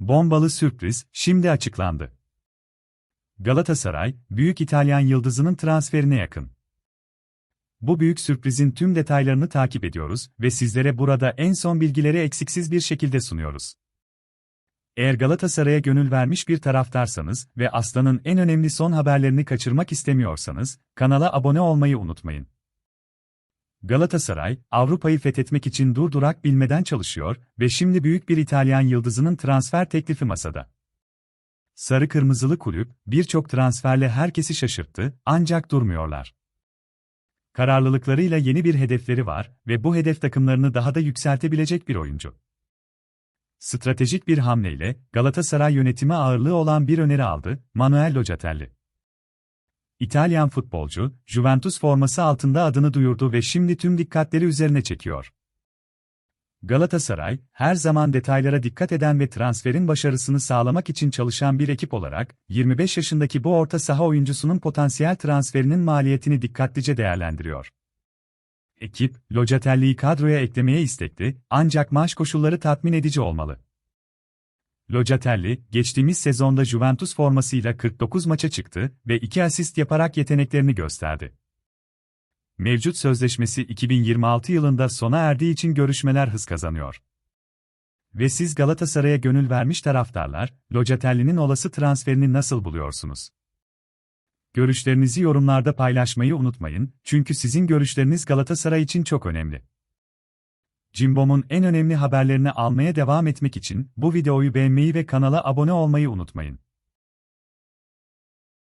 Bombalı sürpriz şimdi açıklandı. Galatasaray, büyük İtalyan yıldızının transferine yakın. Bu büyük sürprizin tüm detaylarını takip ediyoruz ve sizlere burada en son bilgileri eksiksiz bir şekilde sunuyoruz. Eğer Galatasaray'a gönül vermiş bir taraftarsanız ve Aslan'ın en önemli son haberlerini kaçırmak istemiyorsanız, kanala abone olmayı unutmayın. Galatasaray, Avrupa'yı fethetmek için durdurak bilmeden çalışıyor ve şimdi büyük bir İtalyan yıldızının transfer teklifi masada. Sarı Kırmızılı kulüp, birçok transferle herkesi şaşırttı, ancak durmuyorlar. Kararlılıklarıyla yeni bir hedefleri var ve bu hedef takımlarını daha da yükseltebilecek bir oyuncu. Stratejik bir hamleyle Galatasaray yönetimi ağırlığı olan bir öneri aldı, Manuel Locatelli. İtalyan futbolcu, Juventus forması altında adını duyurdu ve şimdi tüm dikkatleri üzerine çekiyor. Galatasaray, her zaman detaylara dikkat eden ve transferin başarısını sağlamak için çalışan bir ekip olarak, 25 yaşındaki bu orta saha oyuncusunun potansiyel transferinin maliyetini dikkatlice değerlendiriyor. Ekip, Locatelli'yi kadroya eklemeye istekli, ancak maaş koşulları tatmin edici olmalı. Locatelli, geçtiğimiz sezonda Juventus formasıyla 49 maça çıktı ve 2 asist yaparak yeteneklerini gösterdi. Mevcut sözleşmesi 2026 yılında sona erdiği için görüşmeler hız kazanıyor. Ve siz Galatasaray'a gönül vermiş taraftarlar, Locatelli'nin olası transferini nasıl buluyorsunuz? Görüşlerinizi yorumlarda paylaşmayı unutmayın, çünkü sizin görüşleriniz Galatasaray için çok önemli. Cimbom'un en önemli haberlerini almaya devam etmek için bu videoyu beğenmeyi ve kanala abone olmayı unutmayın.